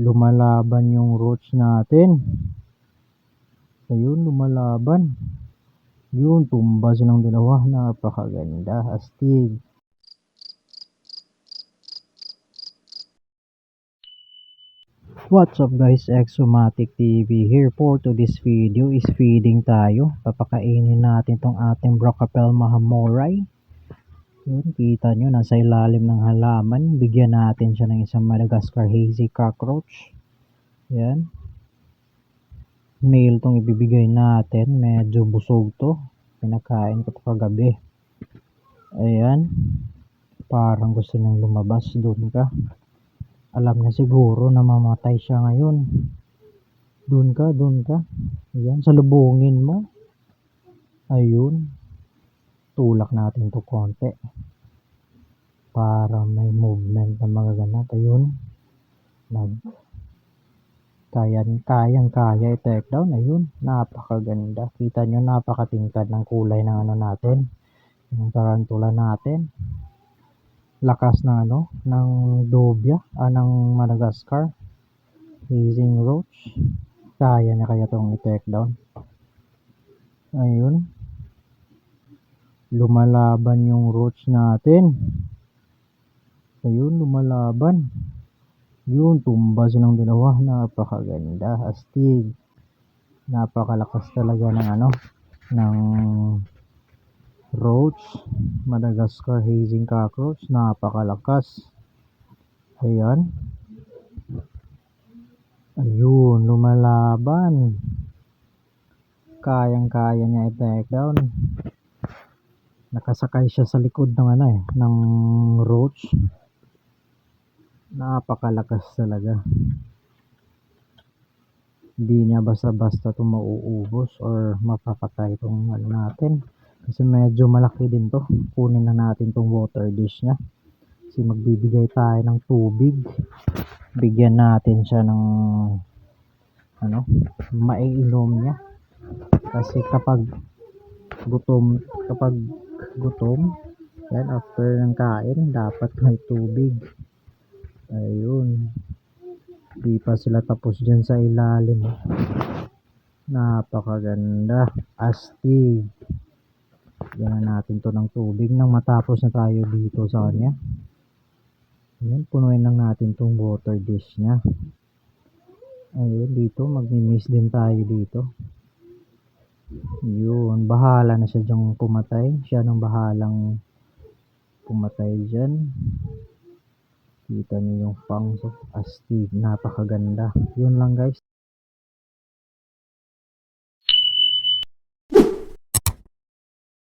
lumalaban yung roots natin. Ayun, lumalaban. Yun, tumba silang dalawa. Napakaganda. Astig. What's up guys, Exomatic TV here for today's video is feeding tayo. Papakainin natin tong ating Brocapel Mahamoray. Yun, kita nyo, nasa ilalim ng halaman. Bigyan natin siya ng isang Madagascar Hazy Cockroach. Yan. Male tong ibibigay natin. Medyo busog to. Pinakain ko to kagabi. Ayan. Parang gusto niyang lumabas. Doon ka. Alam niya siguro na mamatay siya ngayon. Doon ka, doon ka. Ayan, salubungin mo. Ayun. Tulak natin to konti. Para may movement na magaganap. Ayun. Nag kayang kayang kaya i-take down. Ayun. Napakaganda. Kita nyo napakatingkad ng kulay ng ano natin. Yung tarantula natin lakas na ano ng dobia ah, ng Madagascar hazing roach kaya niya kaya tong i-take down ayun lumalaban yung roach natin. Ayun lumalaban. Yun tumba silang dalawa. Napakaganda. Astig. Napakalakas talaga ng ano ng roach Madagascar hazing cockroach. Napakalakas. Ayan. Ayun lumalaban. Kayang kaya niya i-take down nakasakay siya sa likod ng ano eh ng roach. Napakalakas talaga. Hindi niya basta basta itong mauubos or mapapatay itong ano natin. Kasi medyo malaki din to. Kunin na natin tong water dish nya kasi magbibigay tayo ng tubig. Bigyan natin siya ng ano maiinom niya. Kasi kapag gutom kapag gutom. Yan after ng kain dapat may tubig. Ayun. Di pa sila tapos dyan sa ilalim. Napakaganda. Astig. Na natin to ng tubig nang matapos na tayo dito sa kanya. Ayan, punuin lang natin tong water dish niya. Ayun, dito, magmi-miss din tayo dito. Yun, bahala na siya dyang pumatay. Siya nang bahalang pumatay dyan. Kita niyo yung of astig. Napakaganda. Yun lang guys.